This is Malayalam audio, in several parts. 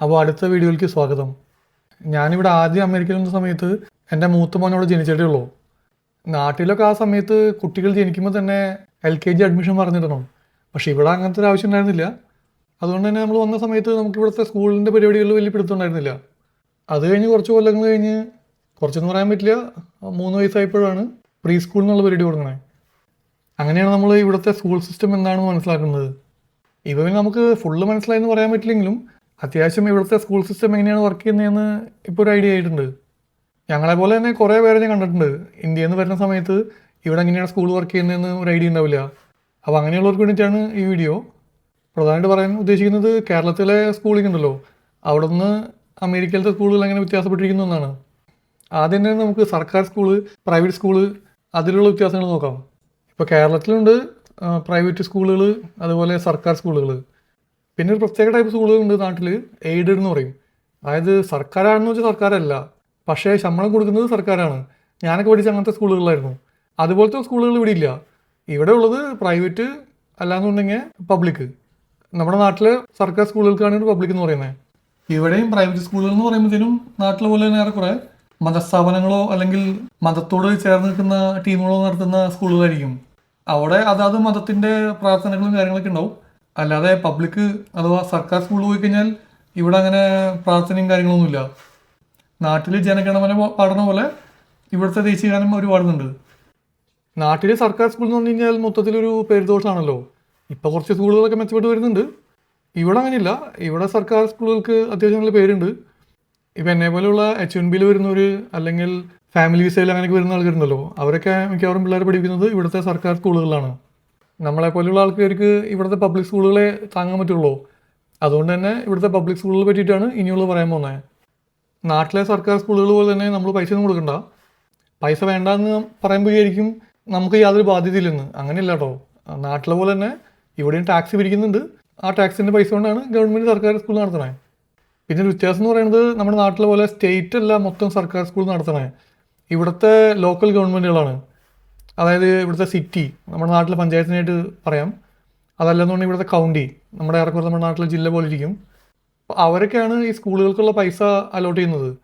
അപ്പോൾ അടുത്ത വീഡിയോയിലേക്ക് സ്വാഗതം. ഞാനിവിടെ ആദ്യം അമേരിക്കയിൽ വന്ന സമയത്ത് എന്റെ മൂത്ത മോനോട് ജനിച്ചിട്ടേ ഉള്ളൂ. നാട്ടിലൊക്കെ ആ സമയത്ത് കുട്ടികൾ ജനിക്കുമ്പോൾ തന്നെ എൽ കെ ജി അഡ്മിഷൻ പറഞ്ഞിടണം. പക്ഷേ ഇവിടെ അങ്ങനത്തെ ഒരു ആവശ്യം ഉണ്ടായിരുന്നില്ല. അതുകൊണ്ട് തന്നെ നമ്മൾ വന്ന സമയത്ത് നമുക്ക് ഇവിടുത്തെ സ്കൂളിന്റെ പരിപാടികളിൽ വലിയ പിടുത്തം ഉണ്ടായിരുന്നില്ല. അത് കഴിഞ്ഞ് കുറച്ച് കൊല്ലങ്ങൾ കഴിഞ്ഞ് കുറച്ചൊന്നും പറയാൻ പറ്റില്ല. മൂന്ന് വയസ്സായപ്പോഴാണ് പ്രീ സ്കൂൾ എന്നുള്ള പരിപാടി തുടങ്ങണേ. അങ്ങനെയാണ് നമ്മൾ ഇവിടുത്തെ സ്കൂൾ സിസ്റ്റം എന്താണെന്ന് മനസ്സിലാക്കുന്നത്. ഇവ നമുക്ക് ഫുള്ള് മനസ്സിലായെന്ന് പറയാൻ പറ്റില്ലെങ്കിലും അത്യാവശ്യം ഇവിടുത്തെ സ്കൂൾ സിസ്റ്റം എങ്ങനെയാണ് വർക്ക് ചെയ്യുന്നതെന്ന് ഇപ്പോൾ ഒരു ഐഡിയ ആയിട്ടുണ്ട്. ഞങ്ങളെ പോലെ തന്നെ കുറേ പേരെ ഞാൻ കണ്ടിട്ടുണ്ട്. ഇന്ത്യയിൽ നിന്ന് വരുന്ന സമയത്ത് ഇവിടെ എങ്ങനെയാണ് സ്കൂൾ വർക്ക് ചെയ്യുന്നതെന്ന് ഒരു ഐഡിയ ഉണ്ടാവില്ല. അപ്പോൾ അങ്ങനെയുള്ളവർക്ക് വേണ്ടിയിട്ടാണ് ഈ വീഡിയോ പ്രധാനമായിട്ട് പറയാൻ ഉദ്ദേശിക്കുന്നത് കേരളത്തിലെ സ്കൂളിംഗ് ഉണ്ടല്ലോ. അവിടെ നിന്ന് അമേരിക്കയിലത്തെ സ്കൂളുകൾ എങ്ങനെ വ്യത്യാസപ്പെട്ടിരിക്കുന്നു എന്നാണ്. ആദ്യം തന്നെ നമുക്ക് സർക്കാർ സ്കൂൾ പ്രൈവറ്റ് സ്കൂൾ അതിലുള്ള വ്യത്യാസങ്ങൾ നോക്കാം. ഇപ്പോൾ കേരളത്തിലുണ്ട് പ്രൈവറ്റ് സ്കൂളുകൾ അതുപോലെ സർക്കാർ സ്കൂളുകൾ പിന്നെ ഒരു പ്രത്യേക ടൈപ്പ് സ്കൂളുകളുണ്ട് നാട്ടിൽ എയ്ഡഡ് എന്ന് പറയും. അതായത് സർക്കാരാണെന്ന് വെച്ചാൽ സർക്കാരല്ല പക്ഷേ ശമ്പളം കൊടുക്കുന്നത് സർക്കാരാണ്. ഞാനൊക്കെ പഠിച്ച അങ്ങനത്തെ സ്കൂളുകളിലായിരുന്നു. അതുപോലത്തെ സ്കൂളുകൾ ഇവിടെ ഇല്ല. ഇവിടെ ഉള്ളത് പ്രൈവറ്റ് അല്ലാന്നുണ്ടെങ്കിൽ പബ്ലിക് നമ്മുടെ നാട്ടിലെ സർക്കാർ സ്കൂളുകൾക്കാണ് പബ്ലിക് എന്ന് പറയുന്നത്. ഇവിടെയും പ്രൈവറ്റ് സ്കൂളുകൾ എന്ന് പറയുമ്പോഴത്തേനും നാട്ടിലെ പോലെ തന്നെ ഏറെക്കുറെ മതസ്ഥാപനങ്ങളോ അല്ലെങ്കിൽ മതത്തോട് ചേർന്ന് നിൽക്കുന്ന ടീമുകളോ നടത്തുന്ന സ്കൂളുകളായിരിക്കും. അവിടെ അതാത് മതത്തിന്റെ പ്രാർത്ഥനകളും കാര്യങ്ങളൊക്കെ ഉണ്ടാവും. അല്ലാതെ പബ്ലിക് അഥവാ സർക്കാർ സ്കൂളിൽ പോയി കഴിഞ്ഞാൽ ഇവിടെ അങ്ങനെ പ്രാർത്ഥനയും കാര്യങ്ങളൊന്നുമില്ല. നാട്ടിൽ ജനഗണമന പാടുന്ന പോലെ ഇവിടുത്തെ ദേശീയഗാനം ഒരു പാടുന്നുണ്ട്. നാട്ടിലെ സർക്കാർ സ്കൂൾ എന്ന് പറഞ്ഞു കഴിഞ്ഞാൽ മൊത്തത്തിലൊരു പേരുദോഷമാണല്ലോ ഇപ്പോൾ കുറച്ച് സ്കൂളുകളൊക്കെ മെച്ചപ്പെട്ട് വരുന്നുണ്ട്. ഇവിടെ അങ്ങനെയില്ല. ഇവിടെ സർക്കാർ സ്കൂളുകൾക്ക് അത്യാവശ്യം നല്ല പേരുണ്ട്. ഇപ്പം എന്നെ പോലെയുള്ള എച്ച് എൻ ബിയിൽ വരുന്നവർ അല്ലെങ്കിൽ ഫാമിലി വിസയിൽ അങ്ങനെയൊക്കെ വരുന്ന ആൾക്കാരുണ്ടല്ലോ. അവരൊക്കെ മിക്കവാറും പിള്ളേരെ പഠിപ്പിക്കുന്നത് ഇവിടുത്തെ സർക്കാർ സ്കൂളുകളിലാണ് നമ്മളെ പോലെയുള്ള ആൾക്കാർക്ക് ഇവിടുത്തെ പബ്ലിക് സ്കൂളുകളെ താങ്ങാൻ പറ്റുള്ളൂ. അതുകൊണ്ട് തന്നെ ഇവിടുത്തെ പബ്ലിക് സ്കൂളുകളെ പറ്റിയിട്ടാണ് ഇനിയുള്ള പറയാൻ പോകുന്നത്. നാട്ടിലെ സർക്കാർ സ്കൂളുകൾ പോലെ തന്നെ നമ്മൾ പൈസ ഒന്നും കൊടുക്കണ്ട. പൈസ വേണ്ടെന്ന് പറയുമ്പോഴായിരിക്കും നമുക്ക് യാതൊരു ബാധ്യതയില്ലെന്ന്. അങ്ങനെയല്ല കേട്ടോ നാട്ടിലെ പോലെ തന്നെ ഇവിടെയും ടാക്സ് പിരിക്കുന്നുണ്ട്. ആ ടാക്സിന്റെ പൈസ കൊണ്ടാണ് ഗവൺമെന്റ് സർക്കാർ സ്കൂൾ നടത്തണേ പിന്നെ ഒരു വ്യത്യാസം എന്ന് പറയുന്നത് നമ്മുടെ നാട്ടിലെ പോലെ സ്റ്റേറ്റ് അല്ല മൊത്തം സർക്കാർ സ്കൂൾ നടത്തണേ ഇവിടുത്തെ ലോക്കൽ ഗവൺമെന്റുകളാണ് അതായത് ഇവിടുത്തെ സിറ്റി നമ്മുടെ നാട്ടിലെ പഞ്ചായത്തിനായിട്ട് പറയാം. അതല്ലെന്നുണ്ടെങ്കിൽ ഇവിടുത്തെ കൗണ്ടി നമ്മുടെ ഏറെക്കുറെ നമ്മുടെ നാട്ടിലെ ജില്ല പോലെ ഇരിക്കും. അവരൊക്കെയാണ് ഈ സ്കൂളുകൾക്കുള്ള പൈസ അലോട്ട് ചെയ്യുന്നത്.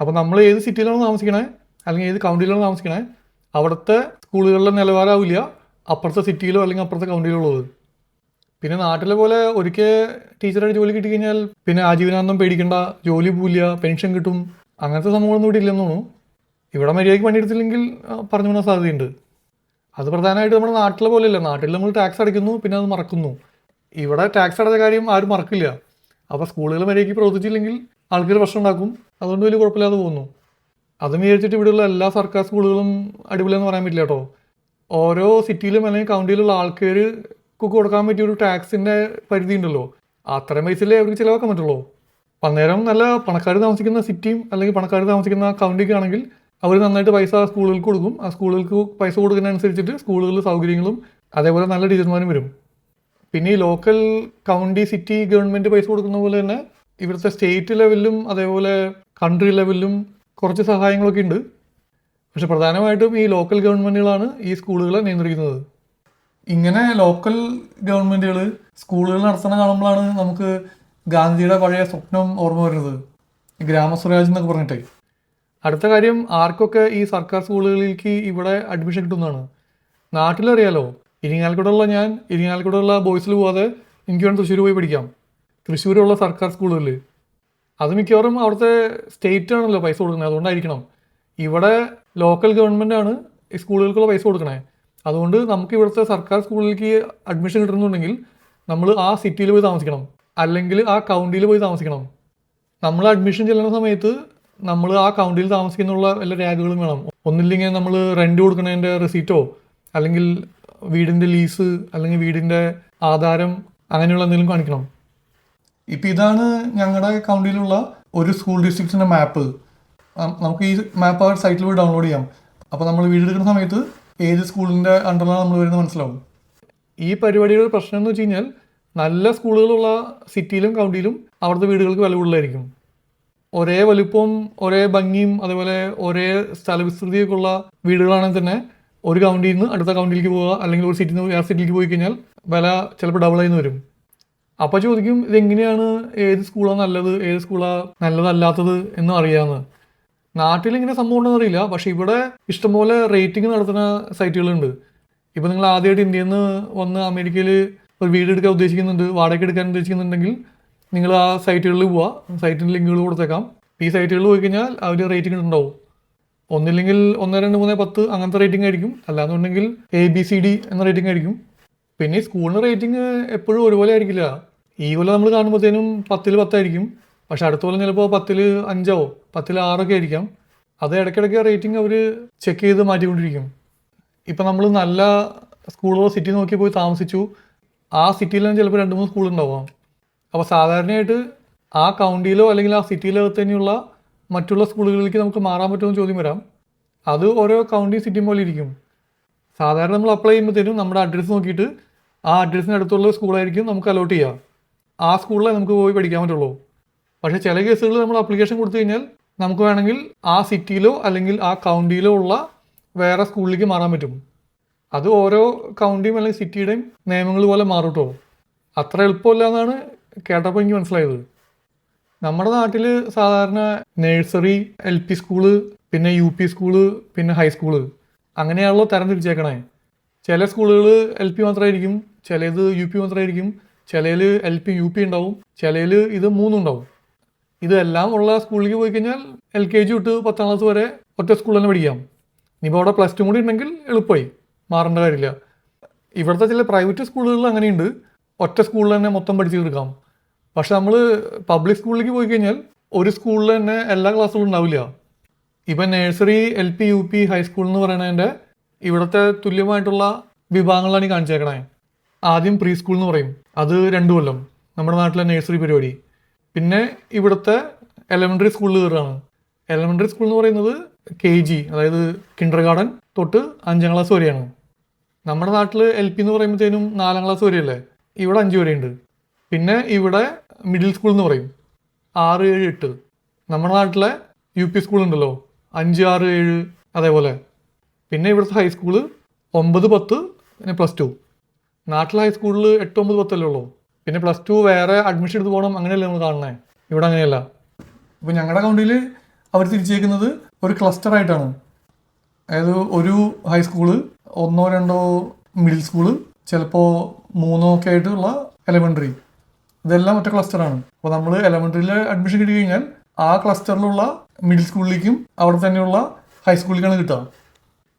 അപ്പോൾ നമ്മൾ ഏത് സിറ്റിയിലാണ് താമസിക്കണേ? അല്ലെങ്കിൽ ഏത് കൗണ്ടിയിലാണ് താമസിക്കണേ? അവിടുത്തെ സ്കൂളുകളിലെ നിലവാരമാവില്ല അപ്പുറത്തെ സിറ്റിയിലോ അല്ലെങ്കിൽ അപ്പുറത്തെ കൗണ്ടിയിലോ ഉള്ളത്. പിന്നെ നാട്ടിലെ പോലെ ഒരിക്കൽ ടീച്ചറായിട്ട് ജോലി കിട്ടിക്കഴിഞ്ഞാൽ പിന്നെ ആജീവനാന്തം പേടിക്കേണ്ട ജോലി പോവില്ല പെൻഷൻ കിട്ടും. അങ്ങനത്തെ സംഭവങ്ങളൊന്നും ഇവിടെ ഇല്ലെന്ന് തോന്നുന്നു. ഇവിടെ മര്യാദയ്ക്ക് പണിയെടുത്തില്ലെങ്കിൽ പറഞ്ഞു പോകാൻ സാധ്യതയുണ്ട്. അത് പ്രധാനമായിട്ട് നമ്മുടെ നാട്ടിലെ പോലെയല്ല. നാട്ടിൽ നമ്മൾ ടാക്സ് അടയ്ക്കുന്നു പിന്നെ അത് മറക്കുന്നു. ഇവിടെ ടാക്സ് അടച്ച കാര്യം ആരും മറക്കില്ല. അപ്പോൾ സ്കൂളുകൾ മര്യാദയ്ക്ക് പ്രവർത്തിച്ചില്ലെങ്കിൽ ആൾക്കാർ പ്രശ്നം ഉണ്ടാക്കും. അതുകൊണ്ട് വലിയ കുഴപ്പമില്ലാതെ പോകുന്നു. അത് വിചാരിച്ചിട്ട് ഇവിടെയുള്ള എല്ലാ സർക്കാർ സ്കൂളുകളും അടിപൊളിയെന്ന് പറയാൻ പറ്റില്ല കേട്ടോ. ഓരോ സിറ്റിയിലും അല്ലെങ്കിൽ കൗണ്ടിയിലുള്ള ആൾക്കാർ കൊടുക്കാൻ പറ്റിയ ഒരു ടാക്സിന്റെ പരിധി ഉണ്ടല്ലോ. അത്രയും പൈസയിലേ അവർക്ക് ചിലവാക്കാൻ പറ്റുള്ളൂ. അപ്പം അന്നേരം നല്ല പണക്കാർ താമസിക്കുന്ന സിറ്റിയും അല്ലെങ്കിൽ പണക്കാർ താമസിക്കുന്ന കൗണ്ടിക്ക് ആണെങ്കിൽ അവർ നന്നായിട്ട് പൈസ ആ സ്കൂളുകൾക്ക് കൊടുക്കും. ആ സ്കൂളുകൾക്ക് പൈസ കൊടുക്കുന്നതനുസരിച്ചിട്ട് സ്കൂളുകളിൽ സൗകര്യങ്ങളും അതേപോലെ നല്ല ടീച്ചർമാരും വരും. പിന്നെ ഈ ലോക്കൽ കൗണ്ടി സിറ്റി ഗവൺമെന്റ് പൈസ കൊടുക്കുന്ന പോലെ തന്നെ ഇവിടുത്തെ സ്റ്റേറ്റ് ലെവലിലും അതേപോലെ കൺട്രി ലെവലിലും കുറച്ച് സഹായങ്ങളൊക്കെ ഉണ്ട്. പക്ഷെ പ്രധാനമായിട്ടും ഈ ലോക്കൽ ഗവൺമെന്റുകളാണ് ഈ സ്കൂളുകളെ നിയന്ത്രിക്കുന്നത്. ഇങ്ങനെ ലോക്കൽ ഗവൺമെന്റുകൾ സ്കൂളുകൾ നടത്തണ കാണുമ്പോഴാണ് നമുക്ക് ഗാന്ധിയുടെ പഴയ സ്വപ്നം ഓർമ്മ വരുന്നത്. ഗ്രാമസ്വരാജ് എന്നൊക്കെ പറഞ്ഞിട്ടേ. അടുത്ത കാര്യം ആർക്കൊക്കെ ഈ സർക്കാർ സ്കൂളുകളിലേക്ക് ഇവിടെ അഡ്മിഷൻ കിട്ടുന്നതാണ്? നാട്ടിലറിയാലോ ഇരിങ്ങാലക്കുടയുള്ള ഞാൻ ഇരിങ്ങാലക്കുടയുള്ള ബോയ്സിൽ പോവാതെ എനിക്ക് വേണം തൃശ്ശൂർ പോയി പഠിക്കാം. തൃശ്ശൂരുള്ള സർക്കാർ സ്കൂളുകളിൽ അത് മിക്കവാറും അവിടുത്തെ സ്റ്റേറ്റ് ആണല്ലോ പൈസ കൊടുക്കുന്നത് അതുകൊണ്ടായിരിക്കണം. ഇവിടെ ലോക്കൽ ഗവൺമെന്റ് ആണ് ഈ സ്കൂളുകൾക്കുള്ള പൈസ കൊടുക്കണേ. അതുകൊണ്ട് നമുക്ക് ഇവിടുത്തെ സർക്കാർ സ്കൂളിലേക്ക് അഡ്മിഷൻ കിട്ടുന്നുണ്ടെങ്കിൽ നമ്മൾ ആ സിറ്റിയിൽ പോയി താമസിക്കണം. അല്ലെങ്കിൽ ആ കൗണ്ടിയിൽ പോയി താമസിക്കണം. നമ്മൾ അഡ്മിഷൻ ചെല്ലുന്ന സമയത്ത് നമ്മൾ ആ കൗണ്ടിയിൽ താമസിക്കുന്നുള്ള എല്ലാ രേഖകളും വേണം. ഒന്നില്ലെങ്കിൽ നമ്മൾ റെന്റ് കൊടുക്കുന്നതിന്റെ റെസീറ്റോ അല്ലെങ്കിൽ വീടിന്റെ ലീസ് അല്ലെങ്കിൽ വീടിന്റെ ആധാരം അങ്ങനെയുള്ള എന്തെങ്കിലും കാണിക്കണം. ഇപ്പം ഇതാണ് ഞങ്ങളുടെ കൗണ്ടിയിലുള്ള ഒരു സ്കൂൾ ഡിസ്ട്രിക്റ്റിന്റെ മാപ്പ് നമുക്ക് ഈ മാപ്പ് ആ സൈറ്റിൽ പോയി ഡൗൺലോഡ് ചെയ്യാം. അപ്പോൾ നമ്മൾ വീടെടുക്കുന്ന സമയത്ത് ഏത് സ്കൂളിന്റെ അണ്ടറിലാണ് നമ്മൾ വരുന്നത് മനസ്സിലാവും. ഈ പരിപാടിയുടെ പ്രശ്നം എന്ന് വെച്ച് കഴിഞ്ഞാൽ നല്ല സ്കൂളുകളുള്ള സിറ്റിയിലും കൗണ്ടിയിലും അവിടുത്തെ വീടുകൾക്ക് വില കൂടുതലായിരിക്കും. ഒരേ വലിപ്പവും ഒരേ ഭംഗിയും അതേപോലെ ഒരേ സ്ഥലവിസ്തൃതിയൊക്കെ ഉള്ള വീടുകളാണെങ്കിൽ തന്നെ ഒരു കൗണ്ടിയിൽ നിന്ന് അടുത്ത കൗണ്ടിയിലേക്ക് പോവുക അല്ലെങ്കിൽ ഒരു സിറ്റിയിൽ നിന്ന് വേറെ സിറ്റിയിലേക്ക് പോയി കഴിഞ്ഞാൽ വില ചിലപ്പോൾ ഡബിൾ ആയി വരും. അപ്പോൾ ചോദിക്കും ഇതെങ്ങനെയാണ്? ഏത് സ്കൂളാണ് നല്ലത്? ഏത് സ്കൂളാണ് നല്ലതല്ലാത്തത്? എന്ന് അറിയാമെന്ന് നാട്ടിൽ ഇങ്ങനെ സംഭവം ഉണ്ടെന്ന് അറിയില്ല. പക്ഷേ ഇവിടെ ഇഷ്ടംപോലെ റേറ്റിംഗ് നടത്തുന്ന സൈറ്റുകളുണ്ട് ഇപ്പം നിങ്ങൾ ആദ്യമായിട്ട് ഇന്ത്യയിൽ നിന്ന് വന്ന് അമേരിക്കയിൽ ഒരു വീട് എടുക്കാൻ ഉദ്ദേശിക്കുന്നുണ്ട് വാടകയ്ക്ക് എടുക്കാൻ ഉദ്ദേശിക്കുന്നുണ്ടെങ്കിൽ നിങ്ങൾ ആ സൈറ്റുകളിൽ പോവുക സൈറ്റിന്റെ ലിങ്കുകൾ കൊടുത്തേക്കാം. ഈ സൈറ്റുകളിൽ പോയി കഴിഞ്ഞാൽ അവർ റേറ്റിംഗ് ഉണ്ടാവും ഒന്നില്ലെങ്കിൽ ഒന്ന് രണ്ട് മൂന്ന് പത്ത് അങ്ങനത്തെ റേറ്റിംഗ് ആയിരിക്കും. അല്ലാന്നുണ്ടെങ്കിൽ എ ബി സി ഡി എന്ന റേറ്റിംഗ് ആയിരിക്കും. പിന്നെ സ്കൂളിന് റേറ്റിംഗ് എപ്പോഴും ഒരുപോലെ ആയിരിക്കില്ല. ഈ കൊല്ലം നമ്മൾ കാണുമ്പോഴത്തേനും പത്തിൽ പത്തായിരിക്കും. പക്ഷെ അടുത്ത കൊല്ലം ചിലപ്പോൾ പത്തിൽ അഞ്ചോ പത്തിൽ ആറൊക്കെ ആയിരിക്കാം. അത് ഇടയ്ക്കിടയ്ക്ക് റേറ്റിംഗ് അവർ ചെക്ക് ചെയ്ത് മാറ്റിക്കൊണ്ടിരിക്കും. ഇപ്പം നമ്മൾ നല്ല സ്കൂളോ സിറ്റി നോക്കി പോയി താമസിച്ചു. ആ സിറ്റിയിൽ തന്നെ ചിലപ്പോൾ രണ്ട് മൂന്ന് സ്കൂൾ ഉണ്ടാവാം അപ്പോൾ സാധാരണയായിട്ട് ആ കൗണ്ടിയിലോ അല്ലെങ്കിൽ ആ സിറ്റിയിലോ തന്നെയുള്ള മറ്റുള്ള സ്കൂളുകളിലേക്ക് നമുക്ക് മാറാൻ പറ്റുമോ എന്ന് ചോദ്യം വരാം. അത് ഓരോ കൗണ്ടി സിറ്റിയും പോലെ ഇരിക്കും. സാധാരണ നമ്മൾ അപ്ലൈ ചെയ്യുമ്പോഴത്തേനും നമ്മുടെ അഡ്രസ്സ് നോക്കിയിട്ട് ആ അഡ്രസ്സിന് അടുത്തുള്ള സ്കൂളായിരിക്കും നമുക്ക് അലോട്ട് ചെയ്യുക ആ സ്കൂളിലെ നമുക്ക് പോയി പഠിക്കാൻ പറ്റുള്ളൂ. പക്ഷേ ചില കേസുകളിൽ നമ്മൾ അപ്ലിക്കേഷൻ കൊടുത്തു കഴിഞ്ഞാൽ നമുക്ക് വേണമെങ്കിൽ ആ സിറ്റിയിലോ അല്ലെങ്കിൽ ആ കൗണ്ടിയിലോ ഉള്ള വേറെ സ്കൂളിലേക്ക് മാറാൻ പറ്റും. അത് ഓരോ കൗണ്ടിയും അല്ലെങ്കിൽ സിറ്റിയുടെയും നിയമങ്ങൾ പോലെ മാറും കേട്ടോ അത്ര എളുപ്പമല്ല എന്നാണ് കേട്ടപ്പോൾ എനിക്ക് മനസ്സിലായത്. നമ്മുടെ നാട്ടിൽ സാധാരണ നഴ്സറി എൽ പി സ്കൂൾ പിന്നെ യു പി സ്കൂൾ പിന്നെ ഹൈസ്കൂൾ അങ്ങനെയാണല്ലോ തരം തിരിച്ചേക്കണേ ചില സ്കൂളുകൾ എൽ പി മാത്രമായിരിക്കും ചിലത് യു പി മാത്രമായിരിക്കും ചിലയിൽ എൽ പി യു പി ഉണ്ടാവും ചിലയിൽ ഇത് മൂന്നുണ്ടാവും ഇതെല്ലാം ഉള്ള സ്കൂളിലേക്ക് പോയി കഴിഞ്ഞാൽ എൽ കെ ജി തൊട്ട് പത്താം ക്ലാസ് വരെ ഒറ്റ സ്കൂളിൽ തന്നെ പഠിക്കാം. ഇനിയിപ്പോൾ അവിടെ പ്ലസ് ടു കൂടി ഉണ്ടെങ്കിൽ എളുപ്പമായി മാറേണ്ട കാര്യമില്ല ഇവിടുത്തെ ചില പ്രൈവറ്റ് സ്കൂളുകളിൽ അങ്ങനെയുണ്ട്. ഒറ്റ സ്കൂളിൽ തന്നെ മൊത്തം പഠിച്ചു തീർക്കാം പക്ഷെ നമ്മൾ പബ്ലിക് സ്കൂളിലേക്ക് പോയി കഴിഞ്ഞാൽ ഒരു സ്കൂളിൽ തന്നെ എല്ലാ ക്ലാസ്സുകളും ഉണ്ടാവില്ല. ഇപ്പം nursery L P U P high school എന്ന് പറയുന്നതിന്റെ ഇവിടുത്തെ തുല്യമായിട്ടുള്ള വിഭാഗങ്ങളാണ് ഈ കാണിച്ചേക്കണേ. ആദ്യം പ്രീ സ്കൂൾ എന്ന് പറയും. അത് രണ്ടു കൊല്ലം. നമ്മുടെ നാട്ടിലെ നഴ്സറി പരിപാടി. പിന്നെ ഇവിടുത്തെ എലമെന്ററി സ്കൂളിൽ കയറുകയാണ് എലമെന്ററി സ്കൂൾ എന്ന് പറയുന്നത് കെ ജി അതായത് കിൻഡർ ഗാർഡൻ തൊട്ട് അഞ്ചാം ക്ലാസ് വരെയാണ്. നമ്മുടെ നാട്ടിൽ എൽ പി എന്ന് പറയുമ്പോഴത്തേനും നാലാം ക്ലാസ് വരെയല്ലേ? ഇവിടെ അഞ്ച് വരെയുണ്ട്. പിന്നെ ഇവിടെ മിഡിൽ സ്കൂൾ എന്ന് പറയും. ആറ് ഏഴ് എട്ട്. നമ്മുടെ നാട്ടിലെ യു പി സ്കൂൾ ഉണ്ടല്ലോ. അഞ്ച് ആറ് ഏഴ് അതേപോലെ. പിന്നെ ഇവിടുത്തെ ഹൈസ്കൂൾ ഒമ്പത് പത്ത് പിന്നെ പ്ലസ് ടു നാട്ടിലെ ഹൈസ്കൂളിൽ എട്ട് ഒമ്പത് പത്തല്ലേ ഉള്ളൂ. പിന്നെ പ്ലസ് ടു വേറെ അഡ്മിഷൻ എടുത്ത് പോകണം. അങ്ങനെയല്ലേ നമ്മൾ കാണണേ ഇവിടെ അങ്ങനെയല്ല. ഇപ്പോൾ ഞങ്ങളുടെ കൗണ്ടിയിൽ അവർ തിരിച്ചേക്കുന്നത് ഒരു ക്ലസ്റ്റർ ആയിട്ടാണ്. അതായത് ഒരു ഹൈസ്കൂൾ ഒന്നോ രണ്ടോ മിഡിൽ സ്കൂൾ ചിലപ്പോൾ മൂന്നോ ഒക്കെ ആയിട്ടുള്ള എലമെന്ററി ഇതെല്ലാം ഒറ്റ ക്ലസ്റ്ററാണ് അപ്പോൾ നമ്മൾ എലമെന്ററിയിൽ അഡ്മിഷൻ കിട്ടി കഴിഞ്ഞാൽ ആ ക്ലസ്റ്ററിലുള്ള മിഡിൽ സ്കൂളിലേക്കും അവിടെ തന്നെയുള്ള ഹൈസ്കൂളിലേക്കാണ് കിട്ടുക.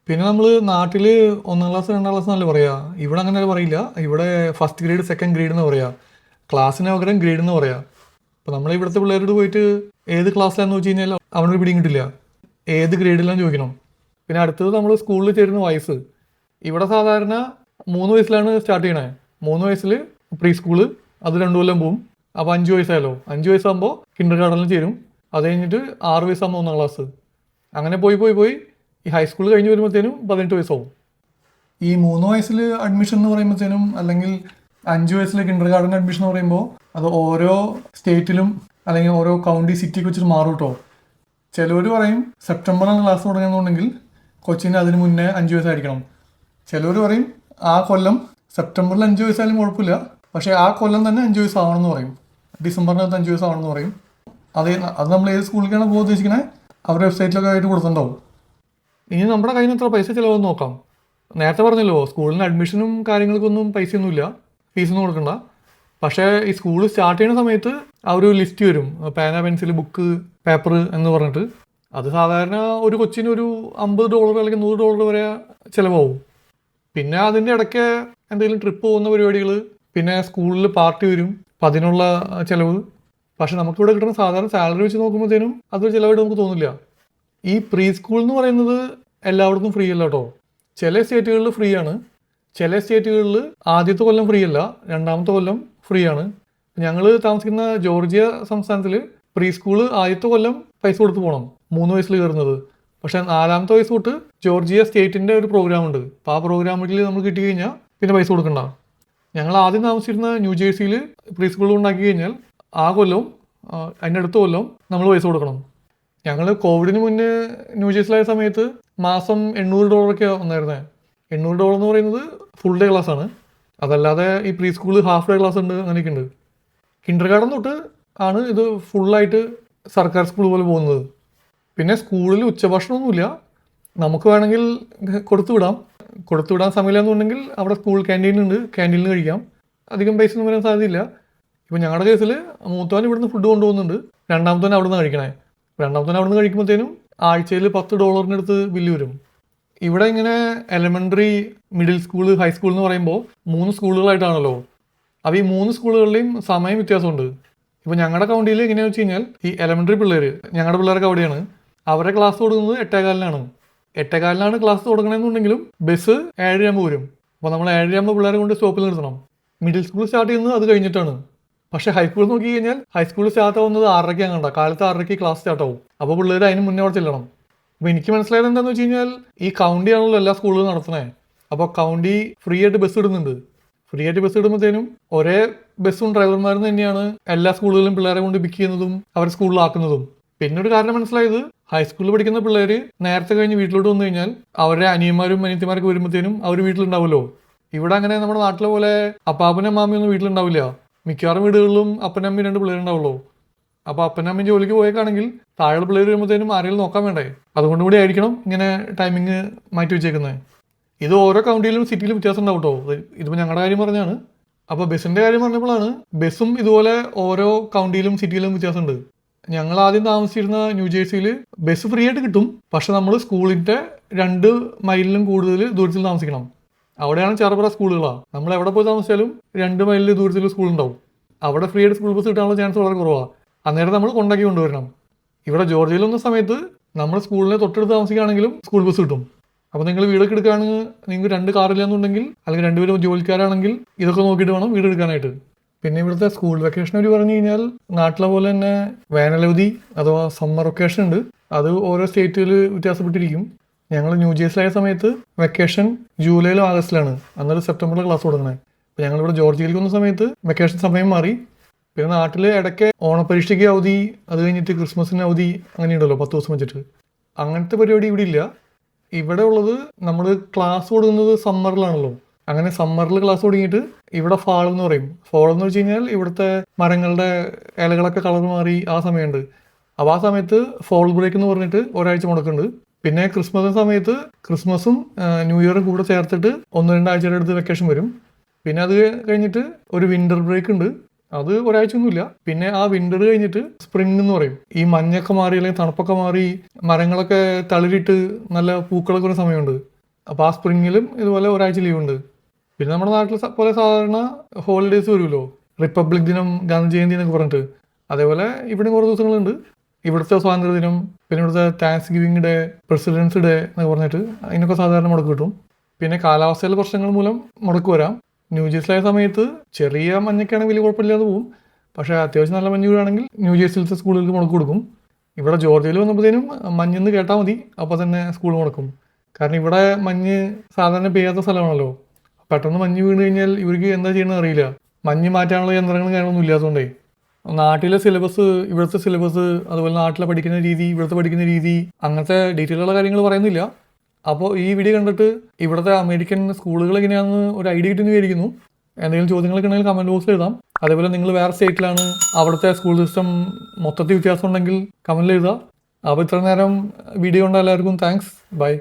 പിന്നെ നമ്മൾ നാട്ടിൽ ഒന്നാം ക്ലാസ് രണ്ടാം ക്ലാസ് എന്നല്ല പറയുക ഇവിടെ അങ്ങനെ പറയില്ല. ഇവിടെ ഫസ്റ്റ് ഗ്രേഡ് സെക്കൻഡ് ഗ്രേഡ് എന്ന് പറയുക ക്ലാസ്സിന് പകരം ഗ്രേഡ് എന്ന് പറയാം. അപ്പോൾ നമ്മൾ ഇവിടുത്തെ പിള്ളേരോട് പോയിട്ട് ഏത് ക്ലാസ്സിലാന്ന് വെച്ച് കഴിഞ്ഞാൽ അവനൊരു പിടിയും കിട്ടില്ല. ഏത് ഗ്രേഡിലാണ് ചോദിക്കണം. പിന്നെ അടുത്തത് നമ്മൾ സ്കൂളിൽ ചേരുന്ന വയസ്സ്. ഇവിടെ സാധാരണ മൂന്ന് വയസ്സിലാണ് സ്റ്റാർട്ട് ചെയ്യണേ. മൂന്ന് വയസ്സിൽ പ്രീ സ്കൂൾ അത് രണ്ടു കൊല്ലം പോവും. അപ്പോൾ അഞ്ച് വയസ്സായാലോ അഞ്ച് വയസ്സാകുമ്പോൾ കിൻഡർ ഗാർഡനിൽ ചേരും. അത് കഴിഞ്ഞിട്ട് ആറ് വയസ്സാകുമ്പോൾ ഒന്നാം ക്ലാസ് അങ്ങനെ പോയി പോയി പോയി ഈ ഹൈസ്കൂൾ കഴിഞ്ഞ് വരുമ്പോഴത്തേനും പതിനെട്ട് വയസ്സാവും. ഈ മൂന്ന് വയസ്സിൽ അഡ്മിഷൻ എന്ന് പറയുമ്പോഴത്തേനും അല്ലെങ്കിൽ അഞ്ച് വയസ്സിൽ കിൻഡർ ഗാർഡൻ അഡ്മിഷൻ എന്ന് പറയുമ്പോൾ അത് ഓരോ സ്റ്റേറ്റിലും അല്ലെങ്കിൽ ഓരോ കൗണ്ടി സിറ്റിക്ക് വെച്ചിട്ട് മാറും കേട്ടോ ചിലവർ പറയും സെപ്റ്റംബറിലാണ് ക്ലാസ് തുടങ്ങുന്നുണ്ടെങ്കിൽ കൊച്ചിന് അതിന് മുന്നേ അഞ്ച് വയസ്സായിരിക്കണം. ചിലവർ പറയും ആ കൊല്ലം സെപ്റ്റംബറിൽ അഞ്ച് വയസ്സായാലും കുഴപ്പമില്ല. പക്ഷേ ആ കൊല്ലം തന്നെ അഞ്ച് വയസ്സാവണമെന്ന് പറയും. ഡിസംബറിനകത്ത് അഞ്ച് വയസ്സാവണമെന്ന് പറയും. അത് അത് നമ്മൾ ഏത് സ്കൂളിലേക്കാണ് പോകാൻ ഉദ്ദേശിക്കുന്നത് അവരുടെ വെബ്സൈറ്റിലൊക്കെ ആയിട്ട് കൊടുത്തിട്ടുണ്ടാവും. ഇനി നമ്മുടെ കയ്യിൽ നിന്ന് എത്ര പൈസ ചിലവെന്ന് നോക്കാം. നേരത്തെ പറഞ്ഞല്ലോ സ്കൂളിന് അഡ്മിഷനും കാര്യങ്ങൾക്കൊന്നും പൈസയൊന്നുമില്ല. ഫീസൊന്നും കൊടുക്കണ്ട. പക്ഷേ ഈ സ്കൂൾ സ്റ്റാർട്ട് ചെയ്യുന്ന സമയത്ത് ആ ഒരു ലിസ്റ്റ് വരും. പേന പെൻസിൽ ബുക്ക് പേപ്പർ എന്ന് പറഞ്ഞിട്ട്. അത് സാധാരണ ഒരു കൊച്ചിന് ഒരു അമ്പത് ഡോളർ അല്ലെങ്കിൽ നൂറ് ഡോളർ വരെ ചിലവാകും പിന്നെ അതിന്റെ ഇടയ്ക്ക് എന്തെങ്കിലും ട്രിപ്പ് പോകുന്ന പരിപാടികൾ പിന്നെ സ്കൂളിൽ പാർട്ടി വരും. അപ്പം അതിനുള്ള ചിലവ്. പക്ഷെ നമുക്കിവിടെ കിട്ടുന്ന സാധാരണ സാലറി വെച്ച് നോക്കുമ്പോഴത്തേനും അതൊരു ചിലവായിട്ട് നമുക്ക് തോന്നില്ല. ഈ പ്രീ സ്കൂൾ എന്ന് പറയുന്നത് എല്ലായിടത്തും ഫ്രീ അല്ല കേട്ടോ. ചില സ്റ്റേറ്റുകളിൽ ഫ്രീ ആണ് ചില സ്റ്റേറ്റുകളിൽ ആദ്യത്തെ കൊല്ലം ഫ്രീ അല്ല. രണ്ടാമത്തെ കൊല്ലം ഫ്രീ ആണ് ഞങ്ങൾ താമസിക്കുന്ന ജോർജിയ സംസ്ഥാനത്തിൽ പ്രീ സ്കൂൾ ആദ്യത്തെ കൊല്ലം പൈസ കൊടുത്ത് പോകണം മൂന്ന് വയസ്സിൽ കയറുന്നത്. പക്ഷേ നാലാമത്തെ വയസ്സ് തൊട്ട് ജോർജിയ സ്റ്റേറ്റിന്റെ ഒരു പ്രോഗ്രാം ഉണ്ട്. അപ്പോൾ ആ പ്രോഗ്രാമിൽ നമ്മൾ കിട്ടി കഴിഞ്ഞാൽ പിന്നെ പൈസ കൊടുക്കണ്ട. ഞങ്ങൾ ആദ്യം താമസിച്ചിരുന്ന ന്യൂജേഴ്സിയിൽ പ്രീ സ്കൂൾ ഉണ്ടാക്കി കഴിഞ്ഞാൽ ആ കൊല്ലവും അതിന്റെ അടുത്ത കൊല്ലം നമ്മൾ പൈസ കൊടുക്കണം. ഞങ്ങൾ കോവിഡിന് മുന്നേ ന്യൂജേഴ്സിലായ സമയത്ത് മാസം എണ്ണൂറ് ഡോളറൊക്കെ വന്നായിരുന്നേ. എണ്ണൂറ് ഡോളർ എന്ന് പറയുന്നത് ഫുൾ ഡേ ക്ലാസ് ആണ്. അതല്ലാതെ ഈ preschool half day class ഉണ്ട് അങ്ങനെയൊക്കെ ഉണ്ട്. കിൻഡർ ഗാർഡൻ തൊട്ട് ആണ് ഇത് ഫുള്ളായിട്ട് സർക്കാർ സ്കൂൾ പോലെ പോകുന്നത്. പിന്നെ സ്കൂളിൽ ഉച്ചഭക്ഷണമൊന്നുമില്ല. നമുക്ക് വേണമെങ്കിൽ കൊടുത്തു വിടാം കൊടുത്തു വിടാൻ സമയമില്ലാന്നുണ്ടെങ്കിൽ അവിടെ സ്കൂൾ ക്യാന്റീൻ ഉണ്ട് ക്യാന്റീനിൽ കഴിക്കാം. അധികം പൈസ ഒന്നും വരാൻ സാധ്യതയില്ല. ഇപ്പോൾ ഞങ്ങളുടെ കേസിൽ മൂത്തവൻ ഇവിടുന്ന് ഫുഡ് കൊണ്ടുപോകുന്നുണ്ട്. രണ്ടാമത്തവൻ അവിടെ നിന്ന് കഴിക്കണേ. രണ്ടാമത്തവൻ അവിടെ നിന്ന് കഴിക്കുമ്പോഴത്തേനും ആഴ്ചയിൽ പത്ത് ഡോളറിന്റെ അടുത്ത് ബില്ല് വരും. ഇവിടെ ഇങ്ങനെ എലിമെന്ററി മിഡിൽ സ്കൂൾ ഹൈസ്കൂൾ എന്ന് പറയുമ്പോൾ മൂന്ന് സ്കൂളുകളായിട്ടാണല്ലോ അപ്പോൾ ഈ മൂന്ന് സ്കൂളുകളിലെയും സമയം വ്യത്യാസമുണ്ട്. ഇപ്പോൾ ഞങ്ങളുടെ കൗണ്ടിയിൽ എങ്ങനെയാണെന്ന് വെച്ച് കഴിഞ്ഞാൽ ഈ എലിമെന്ററി പിള്ളേർ ഞങ്ങളുടെ പിള്ളേർക്ക് അവിടെയാണ്. അവരുടെ ക്ലാസ് കൊടുക്കുന്നത് എട്ടേകാലിനാണ് എട്ടേകാലിനാണ് ക്ലാസ് തുടങ്ങണമെന്നുണ്ടെങ്കിലും ബസ് ഏഴരയാകുമ്പോൾ വരും. അപ്പോൾ നമ്മൾ ഏഴരയാകുമ്പോൾ പിള്ളേരെ കൊണ്ട് സ്റ്റോപ്പിൽ നിർത്തണം. മിഡിൽ സ്കൂൾ സ്റ്റാർട്ട് ചെയ്യുന്നത് അത് കഴിഞ്ഞിട്ടാണ്. പക്ഷേ ഹൈസ്കൂൾ നോക്കി കഴിഞ്ഞാൽ ഹൈസ്കൂൾ സ്റ്റാർട്ട് ആവുന്നത് ആറരയ്ക്കാണ് കണ്ട. കാലത്ത് ആറരയ്ക്ക് ക്ലാസ് സ്റ്റാർട്ട് ആവും. അപ്പോൾ പിള്ളേർ അതിന് മുന്നേ അവിടെ ചെല്ലണം. അപ്പോൾ എനിക്ക് മനസ്സിലായത് എന്താണെന്ന് വെച്ച് കഴിഞ്ഞാൽ ഈ കൗണ്ടി ആണല്ലോ എല്ലാ സ്കൂളുകളും നടത്തണേ അപ്പോൾ കൗണ്ടി ഫ്രീ ആയിട്ട് ബസ് ഇടുന്നുണ്ട്. ഫ്രീ ആയിട്ട് ബസ് ഇടുമ്പോഴത്തേനും ഒരേ ബസ്സും ഡ്രൈവർമാരും തന്നെയാണ് എല്ലാ സ്കൂളുകളിലും പിള്ളേരെ കൊണ്ട് പിക്ക് ചെയ്യുന്നതും അവരെ സ്കൂളിലാക്കുന്നതും പിന്നെ ഒരു കാരണം മനസ്സിലായത് ഹൈസ്കൂളിൽ പഠിക്കുന്ന പിള്ളേർ നേരത്തെ കഴിഞ്ഞ് വീട്ടിലോട്ട് വന്നു കഴിഞ്ഞാൽ അവരുടെ അനിയന്മാരും അനിയത്തിമാരൊക്കെ വരുമ്പോഴത്തേനും അവർ വീട്ടിലുണ്ടാവുമല്ലോ. ഇവിടെ അങ്ങനെ നമ്മുടെ നാട്ടിലെ പോലെ അപ്പാപ്പനും ഒന്നും വീട്ടിലുണ്ടാവില്ല. മിക്കവാറും വീടുകളിലും അപ്പനമ്മയും രണ്ട് പിള്ളേരുണ്ടാവുള്ളൂ അപ്പോൾ അപ്പനമ്മയും ജോലിക്ക് പോയേക്കാണെങ്കിൽ താഴെ പിള്ളേർ വരുമ്പോഴത്തേനും ആരെങ്കിലും നോക്കാൻ വേണ്ടേ? അതുകൊണ്ട് കൂടി ആയിരിക്കണം ഇങ്ങനെ ടൈമിങ് മാറ്റി വെച്ചേക്കുന്നത് ഇത് ഓരോ കൗണ്ടിയിലും സിറ്റിയിലും വ്യത്യാസം ഉണ്ടാവും കേട്ടോ ഇതിപ്പോൾ ഞങ്ങളുടെ കാര്യം പറഞ്ഞാണ്. അപ്പോൾ ബസ്സിന്റെ കാര്യം പറഞ്ഞപ്പോഴാണ് ബസ്സും ഇതുപോലെ ഓരോ കൗണ്ടിയിലും സിറ്റിയിലും വ്യത്യാസമുണ്ട്. ഞങ്ങൾ ആദ്യം താമസിച്ചിരുന്ന ന്യൂജേഴ്സിയിൽ ബസ് ഫ്രീ ആയിട്ട് കിട്ടും. പക്ഷെ നമ്മൾ സ്കൂളിന്റെ രണ്ട് മൈലിലും കൂടുതൽ ദൂരത്തിൽ താമസിക്കണം. അവിടെയാണ് ചെറുപുറ സ്കൂളുകളാണ് നമ്മൾ എവിടെ പോയി താമസിച്ചാലും രണ്ട് മൈലിൽ ദൂരത്തിൽ സ്കൂൾ ഉണ്ടാവും അവിടെ ഫ്രീ ആയിട്ട് സ്കൂൾ ബസ് കിട്ടാനുള്ള ചാൻസ് വളരെ കുറവാണ് അന്നേരം നമ്മൾ കൊണ്ടാക്കി കൊണ്ടുവരണം. ഇവിടെ ജോർജിയയിൽ വന്ന സമയത്ത് നമ്മൾ സ്കൂളിനെ തൊട്ടടുത്ത് താമസിക്കുകയാണെങ്കിലും സ്കൂൾ ബസ് കിട്ടും. അപ്പോൾ നിങ്ങൾ വീടൊക്കെ എടുക്കുകയാണെങ്കിൽ നിങ്ങൾക്ക് രണ്ട് കാറില്ലാന്നുണ്ടെങ്കിൽ അല്ലെങ്കിൽ രണ്ടുപേരും ജോലിക്കാരാണെങ്കിൽ ഇതൊക്കെ നോക്കിയിട്ട് വേണം വീട് എടുക്കാനായിട്ട്. പിന്നെ ഇവിടുത്തെ സ്കൂൾ വെക്കേഷൻ ഒരു പറഞ്ഞു കഴിഞ്ഞാൽ നാട്ടിലെ പോലെ തന്നെ വേനലവധി അഥവാ സമ്മർ വെക്കേഷൻ ഉണ്ട്. അത് ഓരോ സ്റ്റേറ്റിൽ വ്യത്യാസപ്പെട്ടിരിക്കും. ഞങ്ങൾ ന്യൂ ജേഴ്സിലായ സമയത്ത് വെക്കേഷൻ ജൂലൈയിലും ആഗസ്റ്റിലാണ്. അന്നേരം സെപ്റ്റംബറിൽ ക്ലാസ് തുടങ്ങണേ അപ്പോൾ ഞങ്ങളിവിടെ ജോർജിയയിലേക്ക് വന്ന സമയത്ത് വെക്കേഷൻ സമയം മാറി. പിന്നെ നാട്ടിൽ ഇടയ്ക്ക് ഓണപരീക്ഷയ്ക്ക് അവധി അത് കഴിഞ്ഞിട്ട് ക്രിസ്മസിന് അവധി അങ്ങനെ ഉണ്ടല്ലോ പത്ത് ദിവസം വെച്ചിട്ട്. അങ്ങനത്തെ പരിപാടി ഇവിടെ ഇല്ല. ഇവിടെ ഉള്ളത് നമ്മൾ ക്ലാസ് കൊടുക്കുന്നത് സമ്മറിലാണല്ലോ അങ്ങനെ സമ്മറിൽ ക്ലാസ് തുടങ്ങിയിട്ട് ഇവിടെ ഫാൾ എന്ന് പറയും. ഫാൾ എന്ന് വെച്ച് കഴിഞ്ഞാൽ ഇവിടുത്തെ മരങ്ങളുടെ ഇലകളൊക്കെ കളർ മാറി ആ സമയമുണ്ട്. അപ്പോൾ ആ സമയത്ത് ഫോൾ ബ്രേക്ക് എന്ന് പറഞ്ഞിട്ട് ഒരാഴ്ച മുടക്കുന്നുണ്ട്. പിന്നെ ക്രിസ്മസ് സമയത്ത് ക്രിസ്മസും ന്യൂ ഇയറും കൂടെ ചേർത്തിട്ട് ഒന്ന് രണ്ടാഴ്ചയുടെ അടുത്ത് വെക്കേഷൻ വരും. പിന്നെ അത് കഴിഞ്ഞിട്ട് ഒരു വിന്റർ ബ്രേക്ക് ഉണ്ട്. അത് ഒരാഴ്ച ഒന്നുമില്ല പിന്നെ ആ വിന്റർ കഴിഞ്ഞിട്ട് സ്പ്രിംഗ് എന്ന് പറയും. ഈ മഞ്ഞൊക്കെ മാറി അല്ലെങ്കിൽ തണുപ്പൊക്കെ മാറി മരങ്ങളൊക്കെ തളിരിട്ട് നല്ല പൂക്കളൊക്കെ ഒരു സമയമുണ്ട്. അപ്പോൾ ആ സ്പ്രിങ്ങിലും ഇതുപോലെ ഒരാഴ്ച ലീവ് ഉണ്ട്. പിന്നെ നമ്മുടെ നാട്ടിൽ പോലെ സാധാരണ ഹോളിഡേസ് വരുമല്ലോ. റിപ്പബ്ലിക് ദിനം ഗാന്ധി ജയന്തി എന്നൊക്കെ പറഞ്ഞിട്ട്. അതേപോലെ ഇവിടെ കുറേ ദിവസങ്ങളുണ്ട്. ഇവിടുത്തെ സ്വാതന്ത്ര്യ ദിനം പിന്നെ ഇവിടുത്തെ thanks giving day precedence day എന്നൊക്കെ പറഞ്ഞിട്ട് അതിനൊക്കെ സാധാരണ മുടക്ക് കിട്ടും. പിന്നെ കാലാവസ്ഥയിലെ പ്രശ്നങ്ങൾ മൂലം മുടക്ക് വരാം. ന്യൂജേഴ്സിലായ സമയത്ത് ചെറിയ മഞ്ഞൊക്കെയാണെങ്കിൽ വലിയ കുഴപ്പമില്ലാതെ പോകും പക്ഷേ അത്യാവശ്യം നല്ല മഞ്ഞ് വീഴാണെങ്കിൽ ന്യൂജേഴ്സിലത്തെ സ്കൂളുകൾക്ക് മുടക്ക് കൊടുക്കും. ഇവിടെ ജോർജിയയിൽ വന്നപ്പോഴത്തേനും മഞ്ഞെന്ന് കേട്ടാൽ മതി അപ്പോൾ തന്നെ സ്കൂൾ മുടക്കും. കാരണം ഇവിടെ മഞ്ഞ് സാധാരണ പെയ്യാത്ത സ്ഥലമാണല്ലോ. പെട്ടെന്ന് മഞ്ഞ് വീണ് കഴിഞ്ഞാൽ ഇവർക്ക് എന്താ ചെയ്യണമെന്ന് അറിയില്ല. മഞ്ഞ് മാറ്റാനുള്ള യന്ത്രങ്ങളും കാര്യങ്ങളൊന്നും ഇല്ലാത്തതുകൊണ്ടേ. നാട്ടിലെ സിലബസ് ഇവിടുത്തെ സിലബസ് അതുപോലെ നാട്ടിലെ പഠിക്കുന്ന രീതി ഇവിടുത്തെ പഠിക്കുന്ന രീതി അങ്ങനത്തെ ഡീറ്റെയിലുള്ള കാര്യങ്ങൾ പറയുന്നില്ല. അപ്പോൾ ഈ വീഡിയോ കണ്ടിട്ട് ഇവിടുത്തെ അമേരിക്കൻ സ്കൂളുകൾ എങ്ങനെയാണെന്ന് ഒരു ഐഡിയ കിട്ടുന്ന വിചാരിക്കുന്നു എന്തെങ്കിലും ചോദ്യങ്ങളൊക്കെ ഉണ്ടെങ്കിൽ കമന്റ് ബോക്സിൽ എഴുതാം. അതേപോലെ നിങ്ങൾ വേറെ സ്റ്റേറ്റിലാണ് അവിടുത്തെ സ്കൂൾ സിസ്റ്റം മൊത്തത്തിൽ വ്യത്യാസം ഉണ്ടെങ്കിൽ കമന്റിൽ എഴുതുക. അപ്പോൾ ഇത്ര നേരം വീഡിയോ കണ്ട എല്ലാവർക്കും താങ്ക്സ് ബൈ